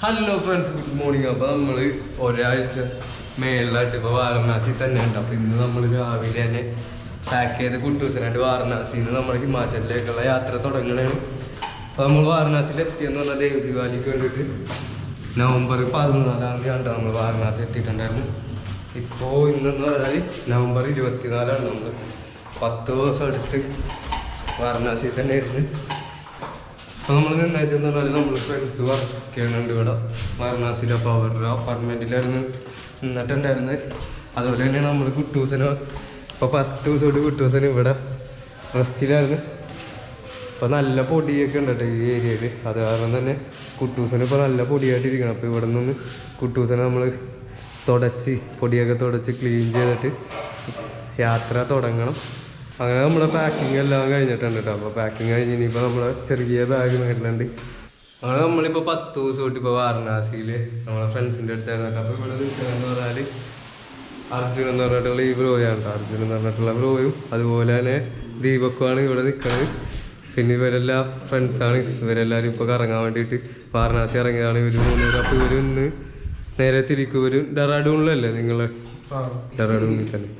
Hello friends good morning അപ്പോൾ നമ്മൾ ഒരാഴ്ച മേളിലായിട്ട് ഇപ്പോൾ വാരണാസി തന്നെ ഉണ്ട്. അപ്പോൾ ഇന്ന് നമ്മൾ രാവിലെ തന്നെ പാക്ക് ചെയ്ത് കുട്ടൂസിനായിട്ട് വാരണാസിയിൽ നിന്ന് നമ്മൾ ഹിമാചലിലേക്കുള്ള യാത്ര തുടങ്ങണതാണ് അപ്പോൾ നമ്മൾ വാരണാസിയിൽ എത്തിയെന്ന് പറഞ്ഞാൽ ദേവ് ദിവാലിക്ക് വേണ്ടിയിട്ട് നവംബർ പതിനാലാം തീയതി നമ്മൾ വാരണാസി എത്തിയിട്ടുണ്ടായിരുന്നു ഇപ്പോ ഇന്നെന്ന് പറഞ്ഞാൽ നവംബർ ഇരുപത്തിനാലാണ് നമ്മൾ പത്ത് ദിവസം എടുത്ത് വാരണാസിയിൽ തന്നെ ഇരുന്ന് അപ്പോൾ നമ്മൾ നിന്നേച്ചെന്ന് പറഞ്ഞാൽ നമ്മൾ ഫ്രണ്ട്സ് വർക്ക് ഇവിടെ വാരണാസിയിൽ അപ്പോൾ അവരുടെ അപ്പാർട്ട്മെന്റിലായിരുന്നു നിന്നിട്ടുണ്ടായിരുന്നത്. അതുപോലെ തന്നെ നമ്മൾ കുട്ടൂസനോ ഇപ്പോൾ പത്ത് ദിവസമായിട്ട് കുട്ടൂസന് ഇവിടെ റെസ്റ്റിലായിരുന്നു ഇപ്പോൾ നല്ല പൊടിയൊക്കെ ഉണ്ട് കേട്ടോ ഈ ഏരിയയിൽ അത് കാരണം തന്നെ കുട്ടൂസന് ഇപ്പോൾ നല്ല പൊടിയായിട്ടിരിക്കണം. അപ്പോൾ ഇവിടെ നിന്ന് കുട്ടൂസനെ നമ്മൾ തുടച്ച് പൊടിയൊക്കെ തുടച്ച് ക്ലീൻ ചെയ്തിട്ട് യാത്ര തുടങ്ങണം. അങ്ങനെ നമ്മുടെ പാക്കിംഗ് എല്ലാം കഴിഞ്ഞിട്ടുണ്ട് കേട്ടോ അപ്പോൾ പാക്കിംഗ് കഴിഞ്ഞ് ഇനിയിപ്പോൾ നമ്മളെ ചെറിയ ബാഗ് മേടിലുണ്ട് അങ്ങനെ നമ്മളിപ്പോൾ പത്ത് ദിവസം തൊട്ട് ഇപ്പോൾ വാരണാസിയിൽ നമ്മളെ ഫ്രണ്ട്സിന്റെ അടുത്തായിരുന്നു കേട്ടോ അപ്പോൾ ഇവിടെ നിൽക്കുകയെന്ന് പറഞ്ഞാൽ അർജുൻ എന്ന് പറഞ്ഞിട്ടുള്ള ഈ ബ്രോയാണ് കേട്ടോ അർജുൻ എന്ന് പറഞ്ഞിട്ടുള്ള ബ്രോയും അതുപോലെ തന്നെ ദീപക്കുമാണ് ഇവിടെ നിൽക്കുന്നത്. പിന്നെ ഇവരെല്ലാം ഫ്രണ്ട്സാണ് ഇവരെല്ലാവരും ഇപ്പോൾ കറങ്ങാൻ വേണ്ടിയിട്ട് വാരണാസി ഇറങ്ങിയതാണ് ഇവർ മൂന്ന് പേര്. അപ്പോൾ ഇവർ ഇന്ന് നേരെ തിരിക്കും. ഇവർ ഡെറാഡൂണിലല്ലേ നിങ്ങൾ ഡെറാഡൂണിൽ തന്നെ.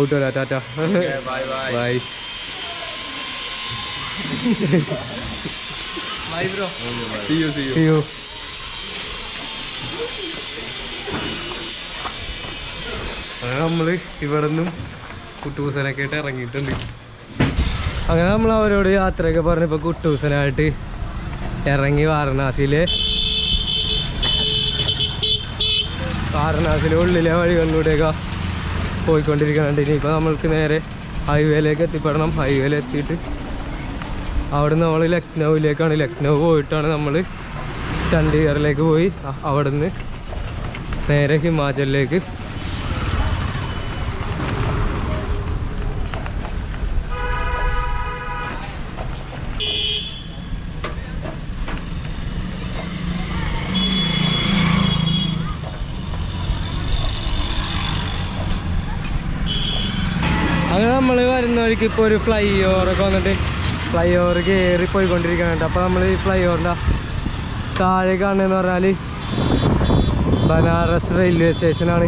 പോയിട്ട് വരാം tata bye See you, see you. See you. അങ്ങനെ നമ്മൾ ഇവിടെ നിന്നും കുട്ടൂസനൊക്കെ ആയിട്ട് ഇറങ്ങിയിട്ടുണ്ട്. അങ്ങനെ നമ്മൾ അവരോട് യാത്രയൊക്കെ പറഞ്ഞപ്പോൾ കുട്ടൂസനായിട്ട് ഇറങ്ങി വാരണാസിയിലെ. വാരണാസിയിലെ ഉള്ളിലെ വഴി വഴികളിലൂടെയൊക്കെ പോയിക്കൊണ്ടിരിക്കുന്നുണ്ട്. ഇനിയിപ്പോൾ നമ്മൾക്ക് നേരെ ഹൈവേയിലേക്ക് എത്തിപ്പെടണം. ഹൈവേയിൽ എത്തിയിട്ട് അവിടെ നമ്മൾ ലക്നൗവിലേക്കാണ്. ലക്നൗ പോയിട്ടാണ് നമ്മൾ ചണ്ഡീഗറിലേക്ക് പോയി. അവിടുന്ന് നേരെ ഹിമാചലിലേക്ക് അങ്ങനെ നമ്മൾ വരുന്ന വഴിക്ക് ഇപ്പോൾ ഒരു ഫ്ലൈ ഓവറൊക്കെ വന്നിട്ട് ഫ്ലൈ ഓവർ കയറി പോയിക്കൊണ്ടിരിക്കുന്നുണ്ട് അപ്പോൾ നമ്മൾ ഈ ഫ്ലൈ ഓവറിന്റെ താഴെ കാണുന്നതെന്ന് പറഞ്ഞാൽ ബനാറസ് റെയിൽവേ സ്റ്റേഷനാണ്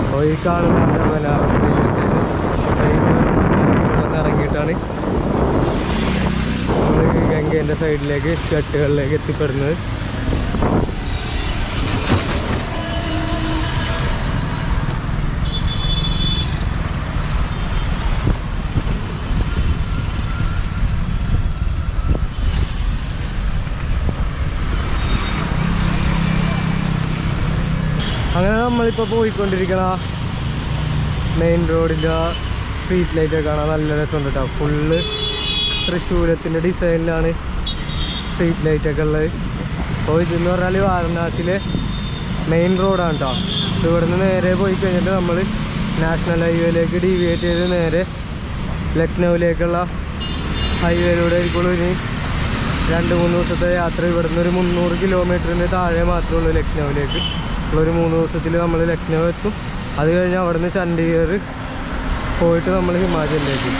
അപ്പോൾ ഈ കാണുന്നുണ്ട് ബനാറസ് റെയിൽവേ സ്റ്റേഷൻ ട്രെയിൻ ഇവിടെ നിന്ന് ഇറങ്ങിയിട്ടാണ് നമ്മൾ ഗംഗേന്റെ സൈഡിലേക്ക് ചട്ടുകളിലേക്ക് എത്തിപ്പെടുന്നത്. അങ്ങനെ നമ്മളിപ്പോൾ പോയിക്കൊണ്ടിരിക്കണ മെയിൻ റോഡിന്റെ സ്ട്രീറ്റ് ലൈറ്റൊക്കെ കാണാൻ നല്ല രസമുണ്ട് കേട്ടോ ഫുള്ള് തൃശ്ശൂരത്തിന്റെ ഡിസൈനിലാണ് സ്ട്രീറ്റ് ലൈറ്റൊക്കെ ഉള്ളത്. അപ്പോൾ ഇതെന്ന് പറഞ്ഞാൽ വാരണാസിയിലെ മെയിൻ റോഡാണ് കേട്ടോ ഇവിടുന്ന് നേരെ പോയി കഴിഞ്ഞിട്ട് നമ്മൾ നാഷണൽ ഹൈവേയിലേക്ക് ഡീവിയേറ്റ് ചെയ്ത് നേരെ ലക്നൗവിലേക്കുള്ള ഹൈവേയിലൂടെ ആയിരിക്കുള്ളൂ ഇനി രണ്ട് മൂന്ന് ദിവസത്തെ യാത്ര. ഇവിടുന്ന് ഒരു മുന്നൂറ് കിലോമീറ്ററിന് താഴെ മാത്രമേ ഉള്ളൂ ലക്നൗവിലേക്ക്. ഒരു മൂന്ന് ദിവസത്തിൽ നമ്മൾ ലക്നൗ എത്തും. അത് കഴിഞ്ഞ് അവിടുന്ന് ചണ്ഡീഗഡ് പോയിട്ട് നമ്മൾ ഹിമാചലിലേക്ക്.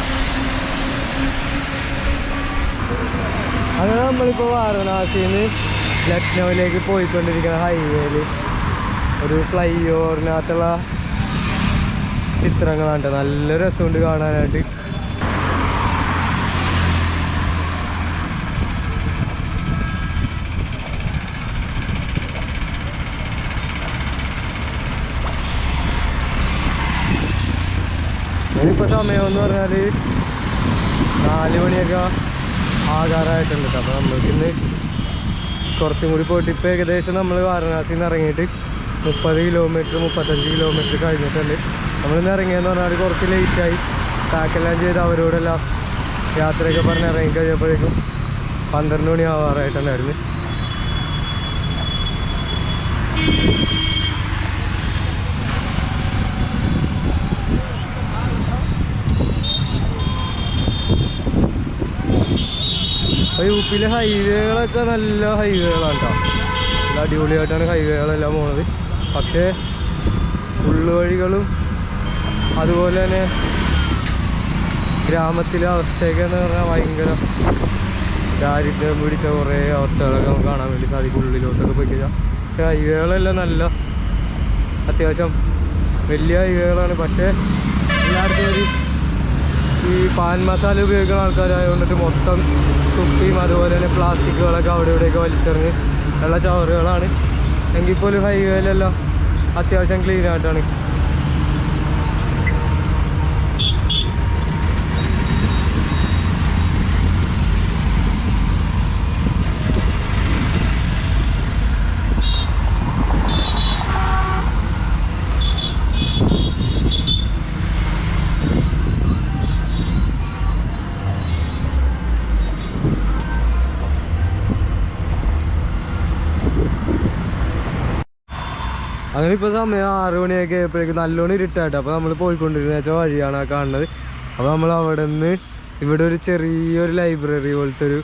അങ്ങനെ നമ്മളിപ്പോൾ വാരണാസിയിൽ നിന്ന് ലക്നൗവിലേക്ക് പോയിക്കൊണ്ടിരിക്കുന്ന ഹൈവേയിൽ ഒരു ഫ്ലൈ ഓവറിനകത്തുള്ള ചിത്രങ്ങളാണ്. നല്ല രസമുണ്ട് കാണാനായിട്ട് ഇനിയിപ്പോൾ സമയം എന്ന് പറഞ്ഞാൽ നാല് മണിയൊക്കെ ആകാറായിട്ടുണ്ട് അപ്പോൾ അപ്പോൾ നമ്മൾക്കിന്ന് കുറച്ചും കൂടി പോയിട്ട് ഇപ്പോൾ ഏകദേശം നമ്മൾ വാരണാസിയിൽ നിന്ന് ഇറങ്ങിയിട്ട് മുപ്പത് കിലോമീറ്റർ മുപ്പത്തഞ്ച് കിലോമീറ്റർ കഴിഞ്ഞിട്ടുണ്ട്. നമ്മളിന്ന് ഇറങ്ങിയെന്ന് പറഞ്ഞാൽ കുറച്ച് ലേറ്റായി പാക്കെല്ലാം ചെയ്ത് അവരോടെല്ലാം യാത്രയൊക്കെ പറഞ്ഞ് ഇറങ്ങിക്കഴിഞ്ഞപ്പോഴേക്കും പന്ത്രണ്ട് മണി ആവാറായിട്ടുണ്ടായിരുന്നു അപ്പോൾ യു ഹൈവേകളൊക്കെ നല്ല ഹൈവേകളാണ് കേട്ടോ. നല്ല അടിപൊളിയായിട്ടാണ് ഹൈവേകളെല്ലാം പോണത്. പക്ഷേ ഉള്ളുവഴികളും അതുപോലെ തന്നെ ഗ്രാമത്തിലെ അവസ്ഥയൊക്കെ എന്ന് പറഞ്ഞാൽ ഭയങ്കര ദാരിദ്ര്യം പിടിച്ച കുറേ അവസ്ഥകളൊക്കെ നമുക്ക് കാണാൻ വേണ്ടി സാധിക്കും ഉള്ളിലോട്ടൊക്കെ പോയി കഴിഞ്ഞാൽ പക്ഷേ ഹൈവേകളെല്ലാം നല്ല അത്യാവശ്യം വലിയ ഹൈവേകളാണ്. പക്ഷേ എല്ലായിടത്തും ഒരു ഈ പാൻ മസാല ഉപയോഗിക്കുന്ന ആൾക്കാരായതുകൊണ്ടിട്ട് മൊത്തം കുപ്പിയും അതുപോലെ തന്നെ പ്ലാസ്റ്റിക്കുകളൊക്കെ അവിടെ ഇവിടെയൊക്കെ വലിച്ചെറിഞ്ഞ് ഉള്ള ചവറുകളാണ്. എങ്കിൽ പോലും ഹൈവേയിലെല്ലാം അത്യാവശ്യം ക്ലീൻ ആയിട്ടാണ്. അങ്ങനെ ഇപ്പോൾ സമയം ആറ് മണിയൊക്കെ ആയപ്പോഴേക്കും നല്ലോണം ഇരുട്ടായിട്ട് അപ്പോൾ നമ്മൾ പോയിക്കൊണ്ടിരുന്ന വെച്ചാൽ വഴിയാണ് ആ കാണുന്നത്. അപ്പോൾ നമ്മൾ അവിടെ നിന്ന് ഇവിടെ ഒരു ചെറിയൊരു ലൈബ്രറി പോലത്തെ ഒരു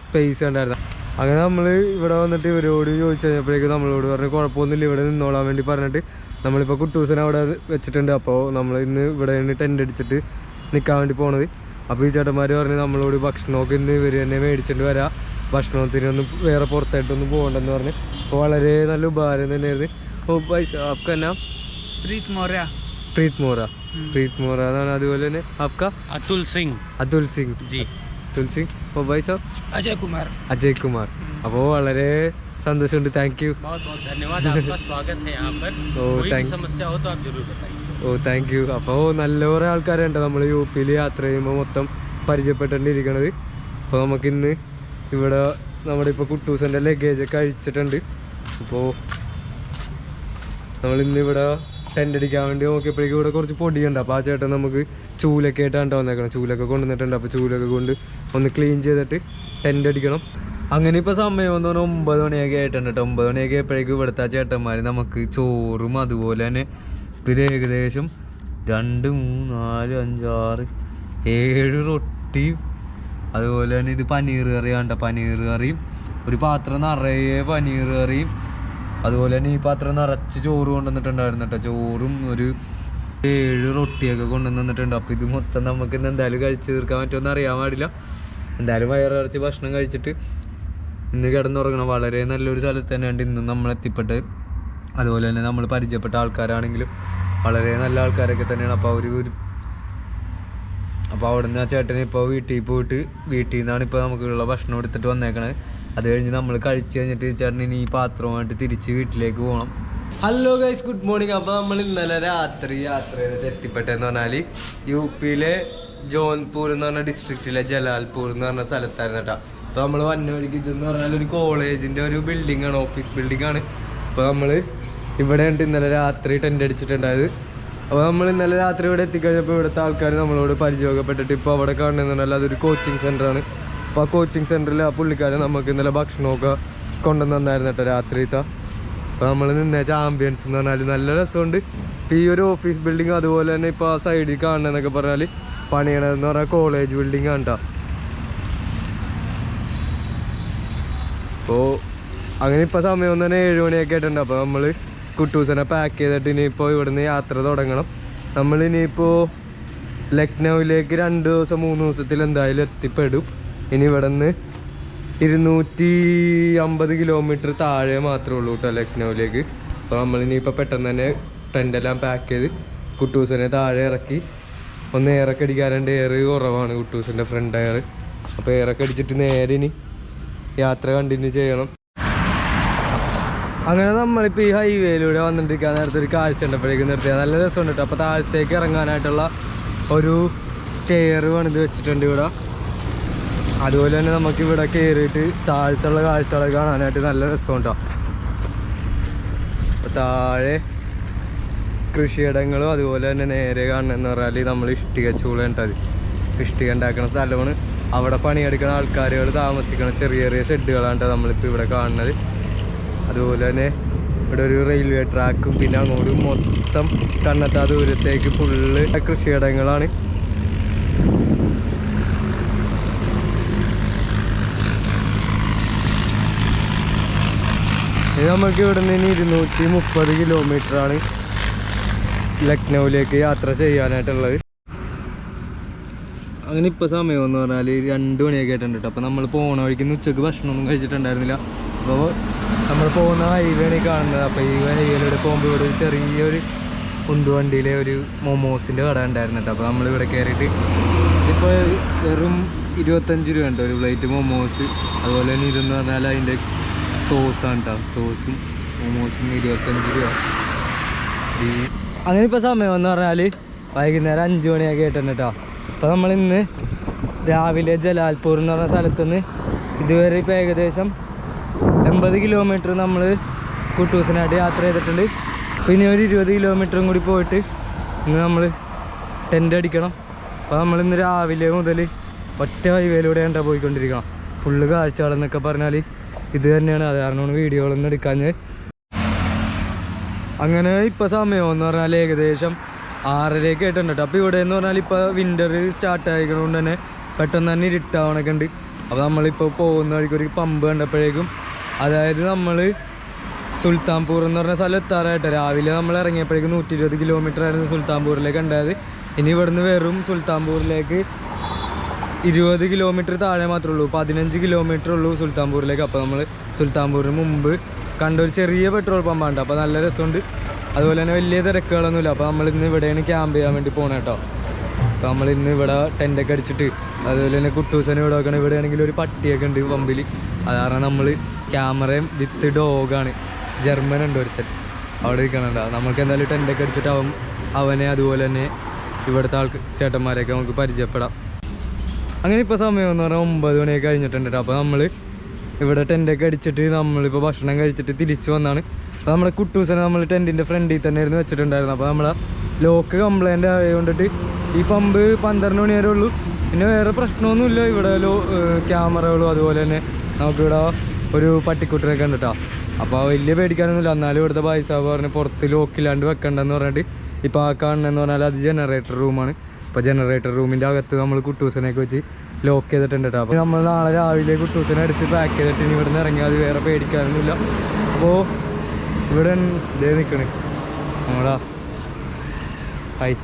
സ്പേസ് ഉണ്ടായിരുന്നു അങ്ങനെ നമ്മൾ ഇവിടെ വന്നിട്ട് ഇവരോട് ചോദിച്ചു കഴിഞ്ഞപ്പോഴേക്കും നമ്മളോട് പറഞ്ഞു കുഴപ്പമൊന്നുമില്ല ഇവിടെ നിന്നോളാൻ വേണ്ടി പറഞ്ഞിട്ട് നമ്മളിപ്പോൾ കുട്ടൂസിനെ അവിടെ വെച്ചിട്ടുണ്ട്. അപ്പോൾ നമ്മൾ ഇന്ന് ഇവിടെ നിന്ന് ടെന്റ് അടിച്ചിട്ട് നിൽക്കാൻ വേണ്ടി പോണത്. അപ്പോൾ ഈ ചേട്ടന്മാർ പറഞ്ഞ് നമ്മളോട് ഭക്ഷണമൊക്കെ ഇന്ന് ഇവർ തന്നെ മേടിച്ചിട്ട് വരാം. ഭക്ഷണത്തിനൊന്നും വേറെ പുറത്തായിട്ടൊന്നും പോകണ്ടെന്ന് പറഞ്ഞ് അപ്പോൾ വളരെ നല്ല ഉപകാരം തന്നെയായിരുന്നു ഓ പൈസ ആപ്ക നാം प्रीत मौर्य പ്രീത് മോറ പ്രീത് മോറ എന്നാണ് അതുപോലെ തന്നെ ആപ്ക अतुल सिंह അതുൽ സിംഗ് जी അതുൽ സിംഗ് ഓ ബൈ സാബ് अजय कुमार അജയ് കുമാർ അപ്പോൾ വളരെ സന്തോഷമുണ്ട് താങ്ക് യു बहुत बहुत धन्यवाद आपका स्वागत है यहाँ पर ओ, कोई भी thank- समस्या हो तो आप जरूर बताइए ഓ താങ്ക് യു അപ്പോൾ നല്ല കുറേ ആൾക്കാരുണ്ട് നമ്മൾ യു പിയിൽ യാത്ര ചെയ്യുമ്പോൾ മൊത്തം പരിചയപ്പെട്ടുകൊണ്ടിരിക്കണത് അപ്പോൾ നമുക്കിന്ന് ഇവിടെ നമ്മുടെ ഇപ്പോൾ ലഗേജ് ഒക്കെ അഴിച്ചിട്ടുണ്ട്. അപ്പോൾ നമ്മളിന്ന് ഇവിടെ ടെന്റ് അടിക്കാൻ വേണ്ടി നോക്കിയപ്പോഴേക്കും ഇവിടെ കുറച്ച് പൊടിയുണ്ട്. അപ്പോൾ ആ ചേട്ടൻ നമുക്ക് ചൂലൊക്കെ ആയിട്ടാണ് വന്നേക്കണം ചൂലൊക്കെ കൊണ്ടുവന്നിട്ടുണ്ട്. അപ്പോൾ ചൂലൊക്കെ കൊണ്ട് ഒന്ന് ക്ലീൻ ചെയ്തിട്ട് ടെന്റ് അടിക്കണം. അങ്ങനെ ഇപ്പോൾ സമയം എന്ന് പറഞ്ഞാൽ ഒമ്പത് മണിയൊക്കെ ആയിട്ടുണ്ട് കേട്ടോ. ഒമ്പത് മണിയൊക്കെ ആയപ്പോഴേക്കും ഇവിടുത്തെ ചേട്ടന്മാർ നമുക്ക് ചോറും അതുപോലെ തന്നെ ഇത് ഏകദേശം രണ്ട് മൂന്ന് നാല് അഞ്ചാറ് ഏഴ് റൊട്ടിയും അതുപോലെ തന്നെ ഇത് പനീർ കറി കണ്ട പനീർ കറിയും ഒരു പാത്രം നിറയെ പനീർ കറിയും. അതുപോലെ തന്നെ ഈ പാത്രം നിറച്ച് ചോറ് കൊണ്ടുവന്നിട്ടുണ്ടായിരുന്നു കേട്ടോ. ചോറും ഒരു ഏഴ് റൊട്ടിയൊക്കെ കൊണ്ടുവന്നിട്ടുണ്ട്. അപ്പോൾ ഇത് മൊത്തം നമുക്ക് ഇന്ന് എന്തായാലും കഴിച്ച് തീർക്കാൻ പറ്റുമെന്ന് അറിയാൻ പാടില്ല. എന്തായാലും വയറിറച്ച് ഭക്ഷണം കഴിച്ചിട്ട് ഇന്ന് കിടന്നുറങ്ങണം. വളരെ നല്ലൊരു സ്ഥലത്ത് തന്നെയാണ് ഇന്ന് നമ്മൾ എത്തിപ്പെട്ടത്. അതുപോലെ തന്നെ നമ്മൾ പരിചയപ്പെട്ട ആൾക്കാരാണെങ്കിലും വളരെ നല്ല ആൾക്കാരൊക്കെ തന്നെയാണ്. അപ്പോൾ അവർ ഒരു അപ്പോൾ നിന്ന് ആ ചേട്ടൻ ഇപ്പോൾ വീട്ടിൽ പോയിട്ട് വീട്ടിൽ നിന്നാണ് ഇപ്പോൾ നമുക്കുള്ള ഭക്ഷണം എടുത്തിട്ട് വന്നേക്കണത്. അത് കഴിഞ്ഞ് നമ്മൾ കഴിച്ച് കഴിഞ്ഞിട്ട് ചേട്ടൻ ഇനി ഈ പാത്രമായിട്ട് തിരിച്ച് വീട്ടിലേക്ക് പോകണം ഹലോ ഗൈസ് ഗുഡ് മോർണിംഗ് അപ്പോൾ നമ്മൾ ഇന്നലെ രാത്രി യാത്ര ചെയ്തിട്ട് എത്തിപ്പെട്ടെന്ന് പറഞ്ഞാൽ യു പിയിലെ ജോൺപൂർ എന്ന് പറഞ്ഞ ഡിസ്ട്രിക്റ്റിലെ ജലാൽപൂർ എന്ന് പറഞ്ഞ സ്ഥലത്തായിരുന്നു കേട്ടോ. അപ്പോൾ നമ്മൾ വന്ന വഴിക്ക് ഇതെന്ന് പറഞ്ഞാൽ ഒരു കോളേജിന്റെ ഒരു ബിൽഡിംഗ് ആണ് ഓഫീസ് ബിൽഡിംഗ് ആണ്. അപ്പോൾ നമ്മൾ ഇവിടെ ഉണ്ട് ഇന്നലെ രാത്രി ടെന്റ് അടിച്ചിട്ടുണ്ടായത് അപ്പോൾ നമ്മൾ ഇന്നലെ രാത്രി ഇവിടെ എത്തിക്കഴിഞ്ഞപ്പോൾ ഇവിടുത്തെ ആൾക്കാർ നമ്മളോട് പരിചയപ്പെട്ടിട്ട് ഇപ്പോൾ അവിടെ കാണുന്നുണ്ടല്ലോ അതൊരു കോച്ചിങ് സെന്ററാണ് അപ്പോൾ ആ കോച്ചിങ് സെന്ററിൽ ആ പുള്ളിക്കാരൻ നമുക്ക് ഇന്നലെ ഭക്ഷണമൊക്കെ കൊണ്ടുവന്ന് തന്നായിരുന്നു കേട്ടോ രാത്രിത്തെ അപ്പോൾ നമ്മൾ നിന്നേച്ച ചാമ്പ്യൻസ് എന്ന് പറഞ്ഞാൽ നല്ല രസമുണ്ട്. ഈ ഒരു ഓഫീസ് ബിൽഡിംഗ് അതുപോലെ തന്നെ ഇപ്പൊ ആ സൈഡിൽ കാണണമെന്നൊക്കെ പറഞ്ഞാൽ പണിയണതെന്ന് പറഞ്ഞാൽ കോളേജ് ബിൽഡിംഗ് ആണ് കേട്ടോ അപ്പോൾ അങ്ങനെ ഇപ്പോൾ സമയം തന്നെ ഏഴ് മണിയൊക്കെ ആയിട്ടുണ്ട്. അപ്പോൾ നമ്മൾ കുട്ടൂസനെ പാക്ക് ചെയ്തിട്ട് ഇനിയിപ്പോൾ ഇവിടുന്ന് യാത്ര തുടങ്ങണം. നമ്മൾ ഇനിയിപ്പോൾ ലക്നൗവിലേക്ക് രണ്ട് ദിവസം മൂന്ന് ദിവസത്തിൽ എന്തായാലും എത്തിപ്പെടും. ഇനി ഇവിടെ നിന്ന് ഇരുന്നൂറ്റി അമ്പത് കിലോമീറ്റർ താഴെ മാത്രമേ ഉള്ളൂ കേട്ടോ ലക്നൗവിലേക്ക്. അപ്പോൾ നമ്മൾ ഇനിയിപ്പോൾ പെട്ടെന്ന് തന്നെ ടെന്റെല്ലാം പാക്ക് ചെയ്ത് കുട്ടൂസിനെ താഴെ ഇറക്കി. ഒന്ന് എയറൊക്കെ അടിക്കാറുണ്ട് എയർ കുറവാണ് കുട്ടൂസിന്റെ ഫ്രണ്ട് എയർ അപ്പോൾ എയറൊക്കെ അടിച്ചിട്ട് നേരെ ഇനി യാത്ര കണ്ടിന്യൂ ചെയ്യണം. അങ്ങനെ നമ്മളിപ്പോൾ ഈ ഹൈവേയിലൂടെ വന്നിട്ടിരിക്കാൻ നേരത്തെ ഒരു കാഴ്ച ഉണ്ടപ്പോഴേക്കും നിർത്തിയാൽ നല്ല രസമുണ്ട് കേട്ടോ അപ്പോൾ താഴത്തേക്ക് ഇറങ്ങാനായിട്ടുള്ള ഒരു സ്റ്റെയർ പണിത് വെച്ചിട്ടുണ്ട് ഇവിടെ. അതുപോലെ തന്നെ നമുക്ക് ഇവിടെ കയറിയിട്ട് താഴത്തുള്ള കാഴ്ചകളൊക്കെ കാണാനായിട്ട് നല്ല രസമുണ്ടോ അപ്പോൾ താഴെ കൃഷിയിടങ്ങളും അതുപോലെ തന്നെ നേരെ കാണുന്നതെന്ന് പറഞ്ഞാൽ നമ്മൾ ഇഷ്ടിക ചൂള ഉണ്ടത് ഇഷ്ടിക ഉണ്ടാക്കുന്ന സ്ഥലമാണ്. അവിടെ പണിയെടുക്കുന്ന ആൾക്കാരുകൾ താമസിക്കുന്ന ചെറിയ ചെറിയ ഷെഡുകളാണ് നമ്മളിപ്പോൾ ഇവിടെ കാണുന്നത്. അതുപോലെ തന്നെ ഇവിടെ ഒരു റെയിൽവേ ട്രാക്കും പിന്നെ അങ്ങോട്ട് മൊത്തം കണ്ണെത്താ ദൂരത്തേക്ക് ഫുള്ള് കൃഷിയിടങ്ങളാണ്. നമുക്ക് ഇവിടെ നിന്ന് ഇരുന്നൂറ്റി മുപ്പത് കിലോമീറ്റർ ആണ് ലക്നൗവിലേക്ക് യാത്ര ചെയ്യാനായിട്ടുള്ളത്. അങ്ങനെ ഇപ്പോൾ സമയം എന്ന് പറഞ്ഞാൽ രണ്ട് മണിയൊക്കെ ആയിട്ടുണ്ട് കേട്ടോ അപ്പോൾ നമ്മൾ പോണ വഴിക്ക് ഉച്ചയ്ക്ക് ഭക്ഷണമൊന്നും കഴിച്ചിട്ടുണ്ടായിരുന്നില്ല. അപ്പോൾ നമ്മൾ പോകുന്ന ഹൈവേണി കാണുന്നത്. അപ്പോൾ ഈ ഹൈവേയിലൂടെ പോകുമ്പോൾ ഇവിടെ ഒരു ചെറിയൊരു ഉന്തുവണ്ടിയിലെ ഒരു മോമോസിന്റെ കട ഉണ്ടായിരുന്നു കേട്ടോ. അപ്പോൾ നമ്മളിവിടെ കയറിയിട്ട് ഇപ്പോൾ വെറും ഇരുപത്തഞ്ച് രൂപ ഉണ്ട് ഒരു പ്ലേറ്റ് മോമോസ്. അതുപോലെ തന്നെ ഇതെന്ന് പറഞ്ഞാൽ അതിന്റെ സോസാണ് കേട്ടോ. സോസും മോമോസും ഇരുപത്തഞ്ച് രൂപ. അങ്ങനെ ഇപ്പോൾ സമയം എന്ന് പറഞ്ഞാൽ വൈകുന്നേരം അഞ്ച് മണിയൊക്കെ ആയിട്ടുണ്ട് കേട്ടോ. അപ്പോൾ നമ്മളിന്ന് രാവിലെ ജലാൽപൂർ എന്ന് പറഞ്ഞ സ്ഥലത്തുനിന്ന് ഇതുവരെ ഇപ്പോൾ ഏകദേശം എൺപത് കിലോമീറ്റർ നമ്മൾ കുട്ടൂസിനായിട്ട് യാത്ര ചെയ്തിട്ടുണ്ട്. പിന്നെ ഒരു ഇരുപത് കിലോമീറ്ററും കൂടി പോയിട്ട് ഇന്ന് നമ്മൾ ടെന്റ് അടിക്കണം. അപ്പോൾ നമ്മൾ ഇന്ന് രാവിലെ മുതൽ ഒറ്റ ഹൈവേയിലൂടെ ഉണ്ടാ പോയിക്കൊണ്ടിരിക്കണം. ഫുള്ള് കാഴ്ചകളെന്നൊക്കെ പറഞ്ഞാൽ ഇത് തന്നെയാണ്. അത് കാരണമാണ് വീഡിയോകളൊന്നും എടുക്കാഞ്ഞത്. അങ്ങനെ ഇപ്പോൾ സമയമെന്ന് പറഞ്ഞാൽ ഏകദേശം ആറരയൊക്കെ ആയിട്ടുണ്ട് കേട്ടോ. അപ്പോൾ ഇവിടെ എന്ന് പറഞ്ഞാൽ ഇപ്പോൾ വിന്റർ സ്റ്റാർട്ട് ആയിക്കൊണ്ട് തന്നെ പെട്ടെന്ന് തന്നെ ഇരുട്ടാവണൊക്കെ ഉണ്ട്. അപ്പോൾ നമ്മളിപ്പോൾ പോകുന്ന വഴിക്ക് ഒരു പമ്പ് കണ്ടപ്പോഴേക്കും അതായത് നമ്മൾ സുൽത്താൻപൂർ എന്ന് പറഞ്ഞ സ്ഥലം എത്താറായിട്ട്. രാവിലെ നമ്മൾ ഇറങ്ങിയപ്പോഴേക്കും നൂറ്റി ഇരുപത് കിലോമീറ്റർ ആയിരുന്നു സുൽത്താൻപൂരിലേക്ക് ഉണ്ടായത് ഇനി ഇവിടുന്ന് വെറും സുൽത്താൻപൂരിലേക്ക് ഇരുപത് കിലോമീറ്റർ താഴെ മാത്രമേ ഉള്ളൂ. പതിനഞ്ച് കിലോമീറ്റർ ഉള്ളൂ സുൽത്താൻപൂരിലേക്ക്. അപ്പോൾ നമ്മൾ സുൽത്താൻപൂരിന് മുമ്പ് കണ്ട ഒരു ചെറിയ പെട്രോൾ പമ്പാണ് അപ്പോൾ നല്ല രസമുണ്ട്. അതുപോലെ തന്നെ വലിയ തിരക്കുകളൊന്നുമില്ല. അപ്പോൾ നമ്മൾ ഇന്ന് ഇവിടെയാണ് ക്യാമ്പ് ചെയ്യാൻ വേണ്ടി പോകണം കേട്ടോ അപ്പോൾ നമ്മൾ ഇന്ന് ഇവിടെ ടെന്റൊക്കെ അടിച്ചിട്ട് അതുപോലെ തന്നെ കുട്ടൂസനെ ഇവിടെ നോക്കണം ഇവിടെ ആണെങ്കിൽ ഒരു പട്ടിയൊക്കെ ഉണ്ട് പമ്പിൽ അത് കാരണം നമ്മൾ ക്യാമറയും വിത്ത് ഡോഗാണ്. ജർമ്മൻ ഉണ്ട് ഒരുത്തൻ. അവിടെ ഇരിക്കണുണ്ട്. നമുക്ക് എന്തായാലും ടെന്റൊക്കെ അടിച്ചിട്ട് അവൻ അവനെ അതുപോലെ തന്നെ ഇവിടുത്തെ ആൾക്ക് ചേട്ടന്മാരെയൊക്കെ നമുക്ക് പരിചയപ്പെടാം. അങ്ങനെ ഇപ്പോൾ സമയം എന്ന് പറഞ്ഞാൽ ഒമ്പത് മണിയൊക്കെ കഴിഞ്ഞിട്ടുണ്ട് കേട്ടോ. അപ്പോൾ നമ്മൾ ഇവിടെ ടെന്റൊക്കെ അടിച്ചിട്ട് നമ്മളിപ്പോൾ ഭക്ഷണം കഴിച്ചിട്ട് തിരിച്ചു വന്നാണ്. അപ്പോൾ നമ്മുടെ കുട്ടൂസനെ നമ്മൾ ടെന്റിന്റെ ഫ്രണ്ടിൽ തന്നെ ഇരുന്ന് വെച്ചിട്ടുണ്ടായിരുന്നു അപ്പോൾ നമ്മളെ ലോക്ക് കംപ്ലൈന്റ് ആയതുകൊണ്ടിട്ട് ഈ പമ്പ് പന്ത്രണ്ട് മണി വരെ ഉള്ളൂ. പിന്നെ വേറെ പ്രശ്നമൊന്നുമില്ല. ഇവിടെ ക്യാമറകളും അതുപോലെ തന്നെ നമുക്കിവിടെ ഒരു പട്ടിക്കുട്ടനൊക്കെ ഉണ്ട് കേട്ടോ അപ്പോൾ വലിയ പേടിക്കാനൊന്നുമില്ല. എന്നാലും ഇവിടുത്തെ ബായിസാബ് പറഞ്ഞ് പുറത്ത് ലോക്കില്ലാണ്ട് വെക്കണ്ടെന്ന് പറഞ്ഞിട്ട് ഇപ്പോൾ ആ കാണണമെന്ന് പറഞ്ഞാൽ അത് ജനറേറ്റർ റൂമാണ് അപ്പോൾ ജനറേറ്റർ റൂമിന്റെ അകത്ത് നമ്മൾ കുട്ടൂസനെയൊക്കെ വെച്ച് ലോക്ക് ചെയ്തിട്ടുണ്ട് കേട്ടോ അപ്പോൾ നമ്മൾ നാളെ രാവിലെ കുട്ടൂസനെ എടുത്ത് പാക്ക് ചെയ്തിട്ട് ഇനി ഇവിടെ നിന്ന് ഇറങ്ങിയാൽ അത് വേറെ പേടിക്കാനൊന്നുമില്ല. അപ്പോൾ ഇവിടെ ഇതേ നിൽക്കണേ നമ്മളാ. ഹായ്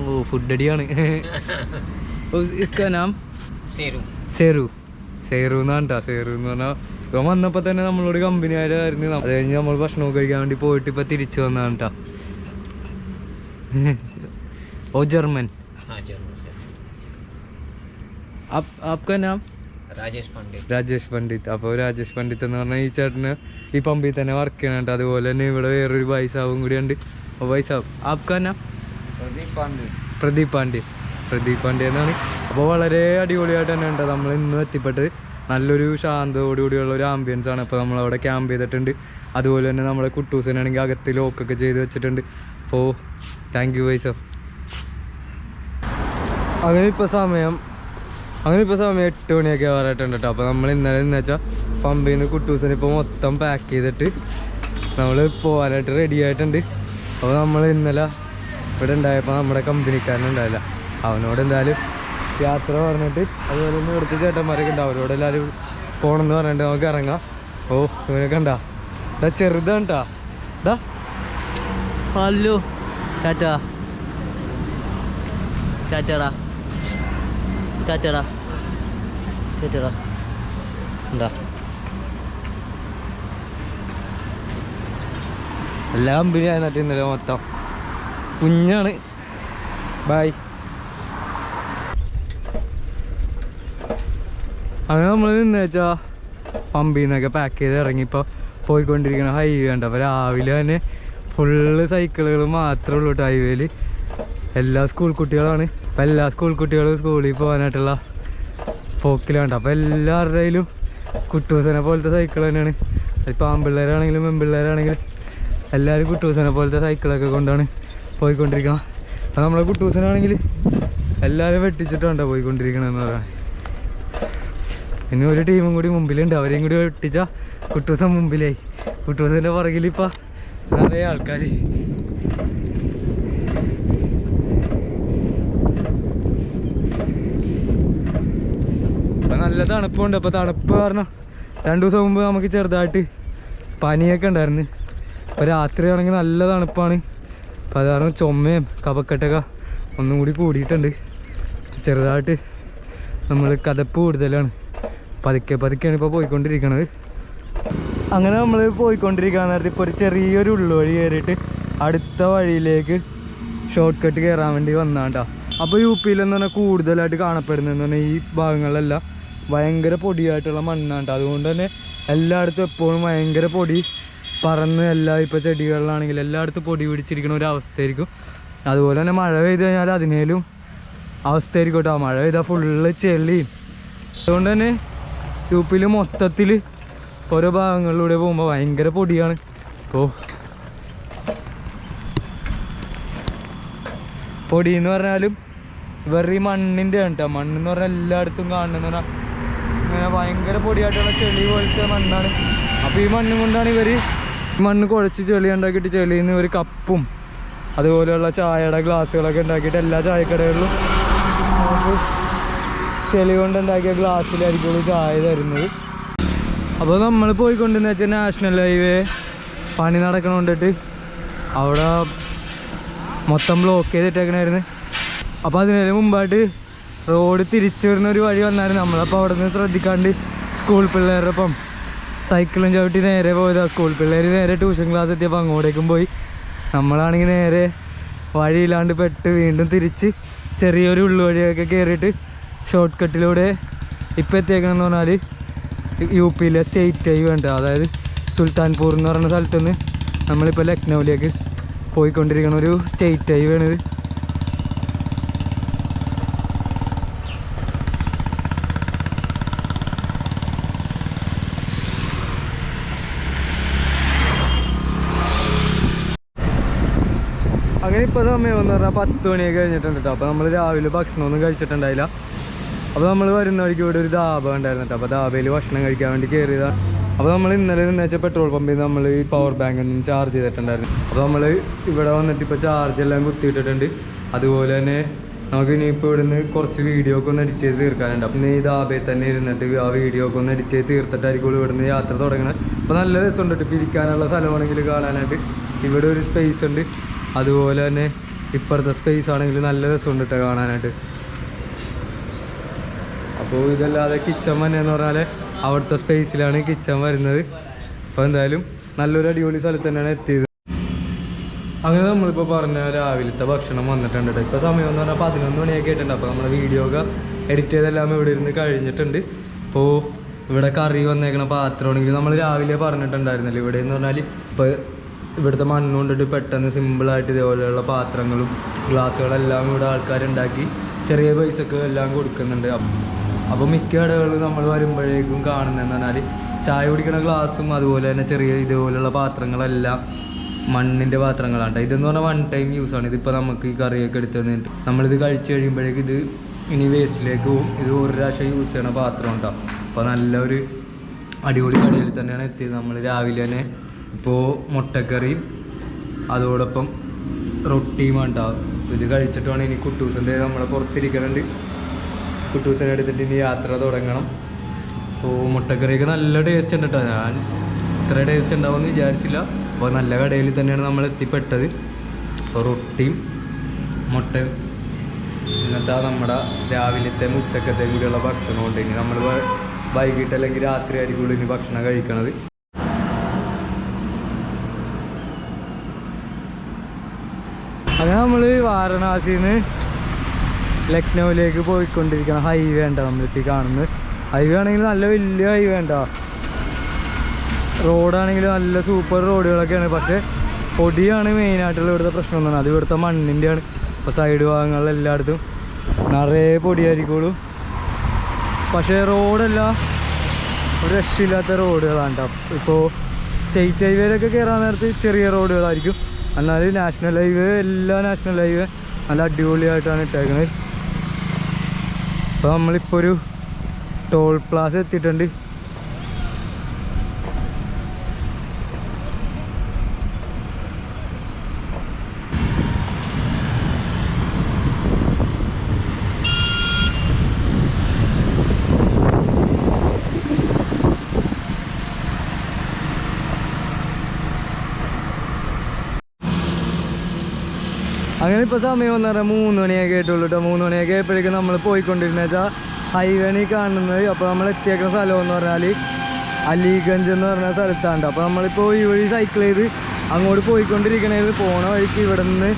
ഓ ഫുഡ് അടിയാണ് നാം സെറു സെറു എന്നാണ്ടാ സെറു എന്ന് പറഞ്ഞാൽ ഇവൻ വന്നപ്പോൾ തന്നെ നമ്മളോട് കമ്പനിയായിരുന്നു അത് കഴിഞ്ഞ് നമ്മൾ ഭക്ഷണം കഴിക്കാൻ വേണ്ടി പോയിട്ട് ഇപ്പം തിരിച്ചു വന്നാണ്ടാ ഓ ജർമ്മൻ. രാജേഷ് പണ്ഡിത് രാജേഷ് അപ്പോൾ രാജേഷ് പണ്ഡിത് എന്ന് പറഞ്ഞാൽ ഈ ചേട്ടന് ഈ പമ്പിൽ തന്നെ വർക്ക് ചെയ്യണുണ്ട് അതുപോലെ തന്നെ ഇവിടെ വേറൊരു പൈസാവും കൂടി ഉണ്ട്. വൈസാവും ആപ്കാ പ്രദീപ് പാണ്ഡ്യ പ്രദീപ് പാണ്ഡ്യ എന്നാണ്. അപ്പോൾ വളരെ അടിപൊളിയായിട്ട് തന്നെ ഉണ്ട്. നമ്മൾ ഇന്ന് എത്തിപ്പെട്ട് നല്ലൊരു ശാന്തതോടുകൂടിയുള്ള ഒരു ആംബിയൻസ് ആണ്. അപ്പോൾ നമ്മളവിടെ ക്യാമ്പ് ചെയ്തിട്ടുണ്ട്. അതുപോലെ തന്നെ നമ്മളെ കുട്ടൂസിനാണെങ്കിൽ അകത്ത് ലോക്കൊക്കെ ചെയ്ത് വെച്ചിട്ടുണ്ട്. അപ്പോൾ താങ്ക് യു വൈസ് അങ്ങനെ ഇപ്പോൾ സമയം അങ്ങനെ ഇപ്പോൾ സമയം എട്ട് മണിയൊക്കെ ആവാറായിട്ടുണ്ട് കേട്ടോ അപ്പോൾ നമ്മൾ ഇന്നലെ എന്ന് വെച്ചാൽ പമ്പിൽ നിന്ന് കുട്ടൂസിനെ ഇപ്പോൾ മൊത്തം പാക്ക് ചെയ്തിട്ട് നമ്മൾ പോകാനായിട്ട് റെഡി ആയിട്ടുണ്ട്. അപ്പോൾ നമ്മൾ ഇന്നലെ ഇവിടെ ഉണ്ടായപ്പോൾ നമ്മുടെ കമ്പനിക്കാരനുണ്ടായില്ല. അവനോട് എന്തായാലും യാത്ര പറഞ്ഞിട്ട് അതുപോലെ തന്നെ ഇവിടുത്തെ ചേട്ടന്മാരൊക്കെ ഉണ്ട്. അവരോട് എല്ലാവരും പോകണമെന്ന് പറഞ്ഞിട്ട് നമുക്ക് ഇറങ്ങാം. ഓ ഇവനൊക്കെ ഉണ്ടാ ഇതാ ചെറുതാണ് ട്ടാ. ഡാ ഹലോ. ടാറ്റാ. ടാറ്റാടാ. ടാറ്റാടാ. ടാറ്റാടാ. എന്താ എല്ലാ കമ്പനി ആയിരുന്നിട്ട് ഇന്നലെ മൊത്തം. കുഞ്ഞാണ്. ബായ് അങ്ങനെ നമ്മൾ നിന്ന് വെച്ചാൽ പമ്പിൽ നിന്നൊക്കെ പാക്ക് ചെയ്ത് ഇറങ്ങി ഇപ്പോൾ പോയിക്കൊണ്ടിരിക്കുന്ന ഹൈവേ ഉണ്ട് അപ്പോൾ രാവിലെ തന്നെ ഫുള്ള് സൈക്കിളുകൾ മാത്രമേ ഉള്ളൂ കേട്ടോ ഹൈവേയിൽ എല്ലാ സ്കൂൾ കുട്ടികളാണ്. അപ്പോൾ എല്ലാ സ്കൂൾ കുട്ടികളും സ്കൂളിൽ പോകാനായിട്ടുള്ള പോക്കിലാണ് അപ്പോൾ എല്ലാവരുടെയിലും കുട്ടൂസനെ പോലത്തെ സൈക്കിൾ തന്നെയാണ്. അതിപ്പോൾ ആൺപിള്ളേരാണെങ്കിലും പെൺപിള്ളേരാണെങ്കിലും എല്ലാവരും കുട്ടൂസനെ പോലത്തെ സൈക്കിളൊക്കെ കൊണ്ടാണ് പോയിക്കൊണ്ടിരിക്കണം. അപ്പോൾ നമ്മളെ കുട്ടൂസനാണെങ്കിൽ എല്ലാവരും വെട്ടിച്ചിട്ടാണ് പോയിക്കൊണ്ടിരിക്കണമെന്ന് പറയാൻ ഇനി ഒരു ടീമും കൂടി മുമ്പിലുണ്ട്. അവരെയും കൂടി വെട്ടിച്ച കുട്ടൂസൻ മുമ്പിലായി. കുട്ടൂസന്റെ പുറകിൽ ഇപ്പം നിറയെ ആൾക്കാർ നല്ല തണുപ്പുണ്ട്. അപ്പോൾ തണുപ്പ് കാരണം രണ്ട് ദിവസം മുമ്പ് നമുക്ക് ചെറുതായിട്ട് പനിയൊക്കെ ഉണ്ടായിരുന്നു. ഇപ്പോൾ രാത്രിയാണെങ്കിൽ നല്ല തണുപ്പാണ്. അപ്പോൾ അത് കാരണം ചുമയും കപക്കെട്ടൊക്കെ ഒന്നും കൂടി കൂടിയിട്ടുണ്ട്. ചെറുതായിട്ട് നമ്മൾ കഥപ്പ് കൂടുതലാണ്. പതുക്കെ പതുക്കെയാണ് ഇപ്പോൾ പോയിക്കൊണ്ടിരിക്കുന്നത് അങ്ങനെ നമ്മൾ പോയിക്കൊണ്ടിരിക്കാൻ നേരത്തെ ഇപ്പോൾ ഒരു ചെറിയൊരു ഉള്ളുവഴി കയറിയിട്ട് അടുത്ത വഴിയിലേക്ക് ഷോർട്ട് കട്ട് കയറാൻ വേണ്ടി വന്നാണ്ടാ അപ്പോൾ യു പിയിലെന്ന് പറഞ്ഞാൽ കൂടുതലായിട്ട് കാണപ്പെടുന്നതെന്ന് പറഞ്ഞാൽ ഈ ഭാഗങ്ങളിലെല്ലാം ഭയങ്കര പൊടിയായിട്ടുള്ള മണ്ണാണ്ട് അതുകൊണ്ട് തന്നെ എല്ലായിടത്തും എപ്പോഴും ഭയങ്കര പൊടി പറന്ന് എല്ലാ ഇപ്പോൾ ചെടികളിലാണെങ്കിൽ എല്ലായിടത്തും പൊടി പിടിച്ചിരിക്കുന്ന ഒരു അവസ്ഥയായിരിക്കും. അതുപോലെ തന്നെ മഴ പെയ്ത് കഴിഞ്ഞാൽ അതിനേലും അവസ്ഥയായിരിക്കും കേട്ടോ മഴ പെയ്താൽ ഫുള്ള് ചെളിയും അതുകൊണ്ട് തന്നെ യു പിയിൽ മൊത്തത്തിൽ ഓരോ ഭാഗങ്ങളിലൂടെ പോകുമ്പോൾ ഭയങ്കര പൊടിയാണ്. ഇപ്പോൾ പൊടി എന്ന് പറഞ്ഞാലും വെറി മണ്ണിന്റെ ആണ് കേട്ടോ മണ്ണെന്ന് പറഞ്ഞാൽ എല്ലായിടത്തും കാണുന്ന ഭയങ്കര പൊടിയായിട്ടുള്ള ചെളി പോലത്തെ മണ്ണാണ്. അപ്പോൾ ഈ മണ്ണും കൊണ്ടാണ് ഇവർ മണ്ണ് കുഴച്ച് ചെളി ഉണ്ടാക്കിയിട്ട് ചെളിയിൽ നിന്ന് ഒരു കപ്പും അതുപോലെയുള്ള ചായയുടെ ഗ്ലാസ്സുകളൊക്കെ ഉണ്ടാക്കിയിട്ട് എല്ലാ ചായക്കടകളിലും ചെളി കൊണ്ടുണ്ടാക്കിയ ഗ്ലാസ്സിലായിരിക്കും ചായ തരുന്നത്. അപ്പോൾ നമ്മൾ പോയിക്കൊണ്ടെന്ന് വെച്ചാൽ നാഷണൽ ഹൈവേ പണി നടക്കണോണ്ടിട്ട് അവിടെ മൊത്തം ബ്ലോക്ക് ചെയ്തിട്ടേക്കണായിരുന്നു. അപ്പോൾ അതിന് മുമ്പായിട്ട് റോഡ് തിരിച്ചു വരുന്ന ഒരു വഴി വന്നായിരുന്നു. നമ്മളപ്പോൾ അവിടെ നിന്ന് ശ്രദ്ധിക്കാണ്ട് സ്കൂൾ പിള്ളേരുടെ ഒപ്പം സൈക്കിളും ചവിട്ടി നേരെ പോയതാ. സ്കൂൾ പിള്ളേർ നേരെ ട്യൂഷൻ ക്ലാസ് എത്തിയപ്പോൾ അങ്ങോട്ടേക്കും പോയി. നമ്മളാണെങ്കിൽ നേരെ വഴിയില്ലാണ്ട് പെട്ട് വീണ്ടും തിരിച്ച് ചെറിയൊരു ഉള്ളുവഴിയൊക്കെ കയറിയിട്ട് ഷോർട്ട് കട്ടിലൂടെ ഇപ്പം എത്തിയേക്കണമെന്ന് പറഞ്ഞാൽ യു പിയിലെ സ്റ്റേറ്റ് ഹൈവേ വേണ്ട. അതായത് സുൽത്താൻപൂർ എന്ന് പറയുന്ന സ്ഥലത്തുനിന്ന് നമ്മളിപ്പോൾ ലക്നൗവിലേക്ക് പോയിക്കൊണ്ടിരിക്കുന്ന ഒരു സ്റ്റേറ്റ് ഹൈവേ വേണത്. ഇപ്പോൾ സമയം എന്ന് പറഞ്ഞാൽ പത്ത് മണിയൊക്കെ കഴിഞ്ഞിട്ടുണ്ട് കേട്ടോ അപ്പോൾ നമ്മൾ രാവിലെ ഭക്ഷണമൊന്നും കഴിച്ചിട്ടുണ്ടായില്ല. അപ്പോൾ നമ്മൾ വരുന്ന വഴിക്ക് ഇവിടെ ഒരു ധാബ ഉണ്ടായിരുന്നു കേട്ടോ അപ്പോൾ ധാബയിൽ ഭക്ഷണം കഴിക്കാൻ വേണ്ടി കയറിയതാണ് അപ്പോൾ നമ്മൾ ഇന്നലെ നിന്ന് വെച്ചാൽ പെട്രോൾ പമ്പിൽ നമ്മൾ ഈ പവർ ബാങ്ക് ഒന്നും ചാർജ് ചെയ്തിട്ടുണ്ടായിരുന്നു. അപ്പോൾ നമ്മൾ ഇവിടെ വന്നിട്ട് ഇപ്പോൾ ചാർജ് എല്ലാം കുത്തിയിട്ടിട്ടുണ്ട്. അതുപോലെ തന്നെ നമുക്ക് ഇനിയിപ്പോൾ ഇവിടുന്ന് കുറച്ച് വീഡിയോ ഒക്കെ ഒന്ന് എഡിറ്റ് ചെയ്ത് തീർക്കാനുണ്ട്. അപ്പം ഈ ധാബയിൽ തന്നെ ഇരുന്നിട്ട് ആ വീഡിയോ ഒക്കെ ഒന്ന് എഡിറ്റ് ചെയ്ത് തീർത്തിട്ടായിരിക്കും ഇവിടുന്ന് യാത്ര തുടങ്ങുന്നത് അപ്പോൾ നല്ല രസമുണ്ട് ഇരിക്കാനുള്ള സ്ഥലമാണെങ്കിൽ കാണാനായിട്ട്. ഇവിടെ ഒരു സ്പേസ് ഉണ്ട്. അതുപോലെ തന്നെ ഇപ്പുറത്തെ സ്പേസ് ആണെങ്കിൽ നല്ല രസമുണ്ട് കേട്ടോ കാണാനായിട്ട്. അപ്പോൾ ഇതല്ലാതെ കിച്ചൺ തന്നെ എന്ന് പറഞ്ഞാൽ അവിടുത്തെ സ്പേസിലാണ് കിച്ചൺ വരുന്നത്. അപ്പോൾ എന്തായാലും നല്ലൊരു അടിപൊളി സ്ഥലത്ത് തന്നെയാണ് എത്തിയത്. അങ്ങനെ നമ്മളിപ്പോൾ പറഞ്ഞ രാവിലത്തെ ഭക്ഷണം വന്നിട്ടുണ്ട് കേട്ടോ ഇപ്പോൾ സമയം എന്ന് പറഞ്ഞാൽ പതിനൊന്ന് മണിയൊക്കെ ആയിട്ടുണ്ട്. അപ്പോൾ നമ്മുടെ വീഡിയോ ഒക്കെ എഡിറ്റ് ചെയ്തെല്ലാം ഇവിടെ ഇരുന്ന് കഴിഞ്ഞിട്ടുണ്ട്. അപ്പോൾ ഇവിടെ കറി വന്നേക്കണ പാത്രമാണെങ്കിൽ നമ്മൾ രാവിലെ പറഞ്ഞിട്ടുണ്ടായിരുന്നല്ലോ. ഇവിടെ എന്ന് പറഞ്ഞാൽ ഇപ്പോൾ ഇവിടുത്തെ മണ്ണ് കൊണ്ടിട്ട് പെട്ടെന്ന് സിമ്പിളായിട്ട് ഇതേപോലെയുള്ള പാത്രങ്ങളും ഗ്ലാസ്സുകളെല്ലാം ഇവിടെ ആൾക്കാരുണ്ടാക്കി ചെറിയ പൈസക്ക് എല്ലാം കൊടുക്കുന്നുണ്ട്. അപ്പോൾ മിക്ക കടകളിലും നമ്മൾ വരുമ്പോഴേക്കും കാണുന്നതെന്ന് പറഞ്ഞാൽ ചായ കുടിക്കുന്ന ഗ്ലാസ്സും അതുപോലെ തന്നെ ചെറിയ ഇതുപോലെയുള്ള പാത്രങ്ങളെല്ലാം മണ്ണിന്റെ പാത്രങ്ങളാണ്. ഇതെന്ന് പറഞ്ഞാൽ വൺ ടൈം യൂസ് ആണ്. ഇതിപ്പോൾ നമുക്ക് ഈ കറിയൊക്കെ എടുത്ത് തന്നിട്ട് നമ്മളിത് കഴിച്ചു കഴിയുമ്പോഴേക്ക് ഇത് ഇനി വേസ്റ്റിലേക്ക് പോകും ഇത് ഒരു പ്രാവശ്യം യൂസ് ചെയ്യണ പാത്രം ഉണ്ടാവും അപ്പോൾ നല്ലൊരു അടിപൊളി കടയിൽ തന്നെയാണ് എത്തിയത്. നമ്മൾ രാവിലെ തന്നെ ഇപ്പോൾ മുട്ടക്കറിയും അതോടൊപ്പം റൊട്ടിയും ഉണ്ടാവും ഇത് കഴിച്ചിട്ടാണ് ഇനി കുട്ടൂസിന്റെ നമ്മളെ പുറത്തിരിക്കുന്നുണ്ട് കുട്ടൂസിനെ എടുത്തിട്ട് ഇനി യാത്ര തുടങ്ങണം. അപ്പോൾ മുട്ടക്കറിയൊക്കെ നല്ല ടേസ്റ്റ് ഉണ്ട് കേട്ടോ ഞാൻ ഇത്ര ടേസ്റ്റ് ഉണ്ടാവുമെന്ന് വിചാരിച്ചില്ല. അപ്പോൾ നല്ല കടയിൽ തന്നെയാണ് നമ്മൾ എത്തിപ്പെട്ടത്. അപ്പോൾ റൊട്ടിയും മുട്ട ഇന്നത്തെ നമ്മുടെ രാവിലത്തെ ഉച്ചക്കത്തെ കൂടിയുള്ള ഭക്ഷണം ഉണ്ട് ഇനി നമ്മൾ വൈകിട്ട് അല്ലെങ്കിൽ രാത്രി ആയിരിക്കും ഇനി ഭക്ഷണം കഴിക്കണത്. അങ്ങനെ നമ്മൾ വാരണാസിയിൽ നിന്ന് ലക്നൗവിലേക്ക് പോയിക്കൊണ്ടിരിക്കണം ഹൈവേ ഉണ്ടോ നമ്മളിപ്പോൾ കാണുന്നത്. ഹൈവേ ആണെങ്കിൽ നല്ല വലിയ ഹൈവേ ഉണ്ടോ റോഡാണെങ്കിൽ നല്ല സൂപ്പർ റോഡുകളൊക്കെയാണ് പക്ഷേ പൊടിയാണ് മെയിനായിട്ടുള്ള ഇവിടുത്തെ പ്രശ്നം എന്നാണ് അത് ഇവിടുത്തെ മണ്ണിന്റെയാണ് ഇപ്പോൾ സൈഡ് ഭാഗങ്ങളിൽ എല്ലായിടത്തും നിറയെ പൊടിയായിരിക്കുള്ളൂ. പക്ഷേ റോഡല്ല ഒരു രക്ഷയില്ലാത്ത റോഡുകളാണ് കേട്ടോ ഇപ്പോൾ സ്റ്റേറ്റ് ഹൈവേയിലൊക്കെ കയറാൻ നേരത്ത് ചെറിയ റോഡുകളായിരിക്കും എന്നാലും നാഷണൽ ഹൈവേ എല്ലാ നാഷണൽ ഹൈവേ നല്ല അടിപൊളിയായിട്ടാണ് ഇട്ടേക്കുന്നത് അപ്പോൾ നമ്മളിപ്പോൾ ഒരു ടോൾ പ്ലാസ എത്തിയിട്ടുണ്ട് അങ്ങനെ ഇപ്പോൾ സമയം എന്ന് പറഞ്ഞാൽ മൂന്ന് മണിയൊക്കെ ആയിട്ടുള്ളൂ കേട്ടോ മൂന്ന് മണിയൊക്കെ ആയപ്പോഴേക്കും നമ്മൾ പോയിക്കൊണ്ടിരുന്ന വെച്ചാൽ ഹൈവേണി കാണുന്നത്. അപ്പോൾ നമ്മൾ എത്തിയേക്കുന്ന സ്ഥലം എന്ന് പറഞ്ഞാൽ അലിഗഞ്ച് എന്ന് പറഞ്ഞ സ്ഥലത്താണ് അപ്പോൾ നമ്മളിപ്പോൾ ഈ വഴി സൈക്കിൾ ചെയ്ത് അങ്ങോട്ട് പോയിക്കൊണ്ടിരിക്കണത് പോണ വഴിക്ക് ഇവിടെ നിന്ന്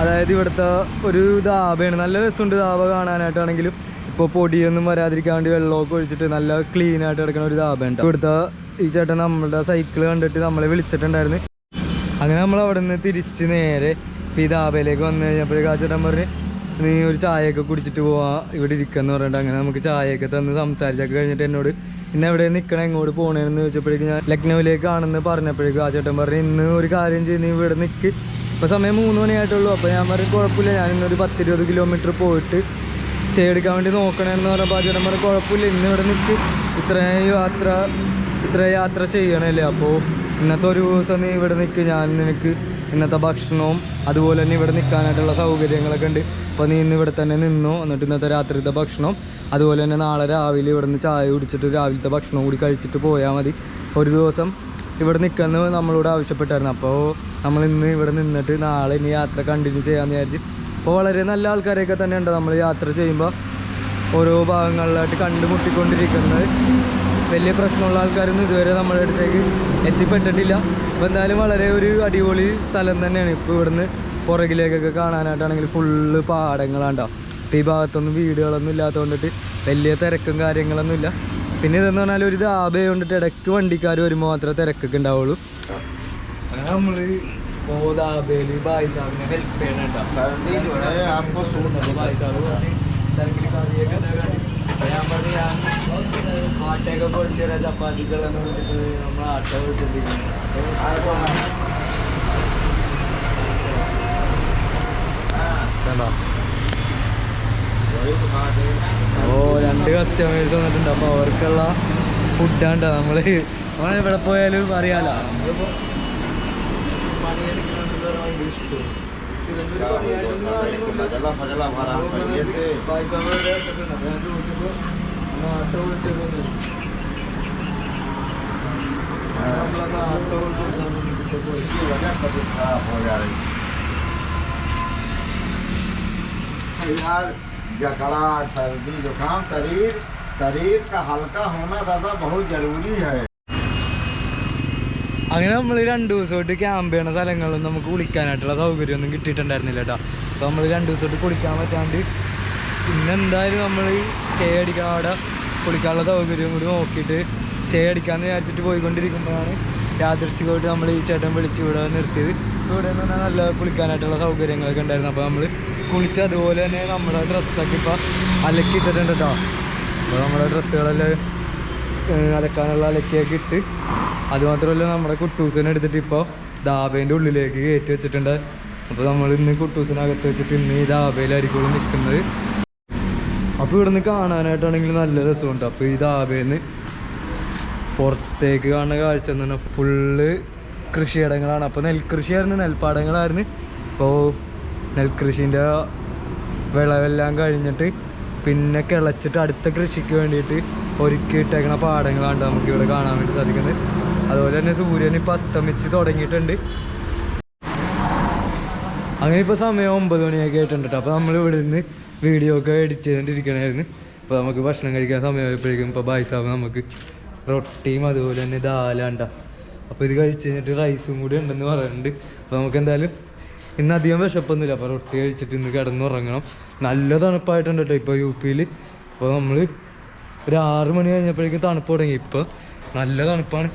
അതായത് ഇവിടുത്തെ ഒരു ധാബയാണ്. നല്ല രസമുണ്ട് ധാബ കാണാനായിട്ടാണെങ്കിലും. ഇപ്പോൾ പൊടിയൊന്നും വരാതിരിക്കാൻ വേണ്ടി വെള്ളമൊക്കെ ഒഴിച്ചിട്ട് നല്ല ക്ലീൻ ആയിട്ട് കിടക്കുന്ന ഒരു ധാബയുണ്ട് ഇവിടുത്തെ ഈ ചേട്ടൻ നമ്മളുടെ സൈക്കിൾ കണ്ടിട്ട് നമ്മളെ വിളിച്ചിട്ടുണ്ടായിരുന്നു. അങ്ങനെ നമ്മൾ അവിടെ നിന്ന് തിരിച്ച് നേരെ ഇപ്പം ഈ ധാബയിലേക്ക് വന്നു കഴിഞ്ഞപ്പോഴേക്കും ആ പറഞ്ഞ് നീ ഒരു ചായയൊക്കെ കുടിച്ചിട്ട് പോവാ ഇവിടെ ഇരിക്കാന്ന് പറഞ്ഞിട്ട് അങ്ങനെ നമുക്ക് ചായയൊക്കെ തന്ന് സംസാരിച്ചൊക്കെ കഴിഞ്ഞിട്ട് എന്നോട് ഇന്ന് എവിടെ നിൽക്കണം എങ്ങോട്ട് പോകണേന്ന് ചോദിച്ചപ്പോഴേക്കും ഞാൻ ലക്നൗവിലേക്കാണെന്ന് പറഞ്ഞപ്പോഴേക്കും ആ ചേട്ടൻ പറഞ്ഞു ഇന്ന് ഒരു കാര്യം ചെയ്ത് നീ ഇവിടെ നിൽക്ക് ഇപ്പോൾ സമയം മൂന്ന് മണിയായിട്ടുള്ളൂ അപ്പോൾ ഞാൻ പറയും കുഴപ്പമില്ല ഞാൻ ഇന്നൊരു പത്തിരുപത് കിലോമീറ്റർ പോയിട്ട് സ്റ്റേ എടുക്കാൻ വേണ്ടി നോക്കണമെന്ന് പറഞ്ഞപ്പോൾ ആ ചേട്ടൻ പറഞ്ഞു കുഴപ്പമില്ല ഇന്ന് ഇവിടെ നിൽക്ക് ഇത്രയും യാത്ര ഇത്ര യാത്ര ചെയ്യണമല്ലേ അപ്പോൾ ഇന്നത്തെ ഒരു ദിവസം നീ ഇവിടെ നിൽക്ക് ഞാൻ നിനക്ക് ഇന്നത്തെ ഭക്ഷണവും അതുപോലെ തന്നെ ഇവിടെ നിൽക്കാനായിട്ടുള്ള സൗകര്യങ്ങളൊക്കെ ഉണ്ട്. അപ്പോൾ നീ ഇന്ന് ഇവിടെ തന്നെ നിന്നു? എന്നിട്ട് ഇന്നത്തെ രാത്രിത്തെ ഭക്ഷണം. അതുപോലെ തന്നെ നാളെ രാവിലെ ഇവിടെ നിന്ന് ചായ കുടിച്ചിട്ട് രാവിലത്തെ ഭക്ഷണം കൂടി കഴിച്ചിട്ട് പോയാൽ മതി. ഒരു ദിവസം ഇവിടെ നിൽക്കുന്നത് നമ്മളോട് ആവശ്യപ്പെട്ടായിരുന്നു. അപ്പോൾ നമ്മൾ ഇന്ന് ഇവിടെ നിന്നിട്ട് നാളെ ഇനി യാത്ര കണ്ടിന്യൂ ചെയ്യാമെന്ന് വിചാരിച്ച് അപ്പോൾ വളരെ നല്ല ആൾക്കാരെയൊക്കെ തന്നെ ഉണ്ട് നമ്മൾ യാത്ര ചെയ്യുമ്പോൾ ഓരോ ഭാഗങ്ങളിലായിട്ട് കണ്ടുമുട്ടിക്കൊണ്ടിരിക്കുന്നത്. വലിയ പ്രശ്നമുള്ള ആൾക്കാരൊന്നും ഇതുവരെ നമ്മുടെ അടുത്തേക്ക് എത്തിപ്പെട്ടിട്ടില്ല. അപ്പം എന്തായാലും വളരെ ഒരു അടിപൊളി സ്ഥലം തന്നെയാണ്. ഇപ്പോൾ ഇവിടുന്ന് പുറകിലേക്കൊക്കെ കാണാനായിട്ടാണെങ്കിൽ ഫുള്ള് പാടങ്ങളാണ്ടാവും ഇപ്പോൾ ഈ ഭാഗത്തൊന്നും വീടുകളൊന്നും ഇല്ലാത്തത് കൊണ്ടിട്ട് വലിയ തിരക്കും കാര്യങ്ങളൊന്നും ഇല്ല. പിന്നെ ഇതെന്ന് പറഞ്ഞാൽ ഒരു ദാബ കൊണ്ടിട്ട് ഇടയ്ക്ക് വണ്ടിക്കാർ വരുമ്പോൾ മാത്രമേ തിരക്കൊക്കെ ഉണ്ടാവുള്ളൂ. അങ്ങനെ നമ്മൾ ഗോദാബേൽ ബായ് സാറിനെ ഹെൽപ്പ് ചെയ്യണുണ്ടാവും ബായ് സാറ് തിരക്കിൽ കറിയൊക്കെ ഞാൻ പറഞ്ഞു ആട്ടയൊക്കെ പൊടിച്ച് തരാം ചപ്പാത്തികളെന്ന് വിളിച്ചിട്ട് നമ്മൾ ആട്ട കണ്ടോ? ഓ രണ്ട് കസ്റ്റമേഴ്സ് വന്നിട്ടുണ്ട്. അപ്പോൾ അവർക്കുള്ള ഫുഡാണ്ട നമ്മൾ നമ്മൾ എവിടെ പോയാലും അറിയാലോ. നമ്മളിപ്പോൾ ഇതൊന്നും ആട്ടോ വിളിച്ചത് നമ്മളന്ന് ആട്ടോ വിളിച്ചിട്ട് പോയി इसकी वजह तबीयत खराब हो जा रही है यार जकड़ा सर्दी जुकाम शरीर शरीर का हल्का होना दादा बहुत जरूरी है അങ്ങനെ നമ്മൾ രണ്ട് ദിവസമായിട്ട് ക്യാമ്പ് ചെയ്യണ സ്ഥലങ്ങളിൽ നമുക്ക് കുളിക്കാനായിട്ടുള്ള സൗകര്യമൊന്നും കിട്ടിയിട്ടുണ്ടായിരുന്നില്ല കേട്ടോ അപ്പോൾ നമ്മൾ രണ്ട് ദിവസമായിട്ട് കുളിക്കാൻ പറ്റാണ്ട് പിന്നെ എന്തായാലും നമ്മൾ സ്റ്റേ അടിക്കാൻ അവിടെ കുളിക്കാനുള്ള സൗകര്യം കൂടി നോക്കിയിട്ട് സ്റ്റേ അടിക്കാമെന്ന് വിചാരിച്ചിട്ട് പോയിക്കൊണ്ടിരിക്കുമ്പോഴാണ് യാദൃശ്ചികമായിട്ട് നമ്മൾ ഈ ചേട്ടൻ വിളിച്ച് ഇവിടെ നിർത്തിയത്. ഇവിടെ നിന്ന് പറഞ്ഞാൽ നല്ല കുളിക്കാനായിട്ടുള്ള സൗകര്യങ്ങളൊക്കെ ഉണ്ടായിരുന്നു. അപ്പോൾ നമ്മൾ കുളിച്ച് അതുപോലെ തന്നെ നമ്മുടെ ഡ്രസ്സൊക്കെ ഇപ്പോൾ അലക്കിയിട്ടിട്ടുണ്ട് കേട്ടോ അപ്പോൾ നമ്മുടെ ഡ്രസ്സുകളെല്ലാം അലക്കാനുള്ള അലക്കിയൊക്കെ ഇട്ട് അതുമാത്രമല്ല നമ്മുടെ കുട്ടൂസിനെ എടുത്തിട്ട് ഇപ്പോൾ ദാബേന്റെ ഉള്ളിലേക്ക് കയറ്റി വെച്ചിട്ടുണ്ട്. അപ്പോൾ നമ്മൾ ഇന്ന് കുട്ടൂസിനകത്ത് വെച്ചിട്ട് ഇന്ന് ഈ ദാബയിലായിരിക്കും നിൽക്കുന്നത്. അപ്പോൾ ഇവിടുന്ന് കാണാനായിട്ടാണെങ്കിൽ നല്ല രസമുണ്ട്. അപ്പോൾ ഈ ദാബേന്ന് പുറത്തേക്ക് കാണുന്ന കാഴ്ച എന്ന് പറഞ്ഞാൽ ഫുള്ള് കൃഷിയിടങ്ങളാണ്. അപ്പോൾ നെൽകൃഷിയായിരുന്നു നെൽപ്പാടങ്ങളായിരുന്നു. ഇപ്പോൾ നെൽകൃഷിന്റെ വിളവെല്ലാം കഴിഞ്ഞിട്ട് പിന്നെ കിളച്ചിട്ട് അടുത്ത കൃഷിക്ക് വേണ്ടിയിട്ട് ഒരുക്കി ഇട്ടേക്കണ പാടങ്ങളാണ് നമുക്ക് ഇവിടെ കാണാൻ വേണ്ടി സാധിക്കുന്നത്. അതുപോലെ തന്നെ സൂര്യൻ ഇപ്പോൾ അസ്തമിച്ച് തുടങ്ങിയിട്ടുണ്ട്. അങ്ങനെ ഇപ്പോൾ സമയം ഒമ്പത് മണിയൊക്കെ ആയിട്ടുണ്ട് കേട്ടോ അപ്പോൾ നമ്മൾ ഇവിടെ നിന്ന് വീഡിയോ ഒക്കെ എഡിറ്റ് ചെയ്തുകൊണ്ടിരിക്കണമായിരുന്നു അപ്പോൾ നമുക്ക് ഭക്ഷണം കഴിക്കാൻ സമയമായപ്പോഴേക്കും ഇപ്പോൾ ബായ്സാബ് നമുക്ക് റൊട്ടിയും അതുപോലെ തന്നെ ദാലാണ്ട അപ്പോൾ ഇത് കഴിച്ച് കഴിഞ്ഞിട്ട് റൈസും കൂടി ഉണ്ടെന്ന് പറയുന്നുണ്ട്. അപ്പോൾ നമുക്ക് എന്തായാലും ഇന്ന് അധികം വിശപ്പൊന്നുമില്ല. അപ്പോൾ റൊട്ടി കഴിച്ചിട്ട് ഇന്ന് കിടന്നുറങ്ങണം. നല്ല തണുപ്പായിട്ടുണ്ട് കേട്ടോ ഇപ്പോൾ യു പിയിൽ അപ്പോൾ നമ്മൾ ഒരു ആറ് മണി കഴിഞ്ഞപ്പോഴേക്കും തണുപ്പ് തുടങ്ങി. ഇപ്പോൾ നല്ല തണുപ്പാണ്.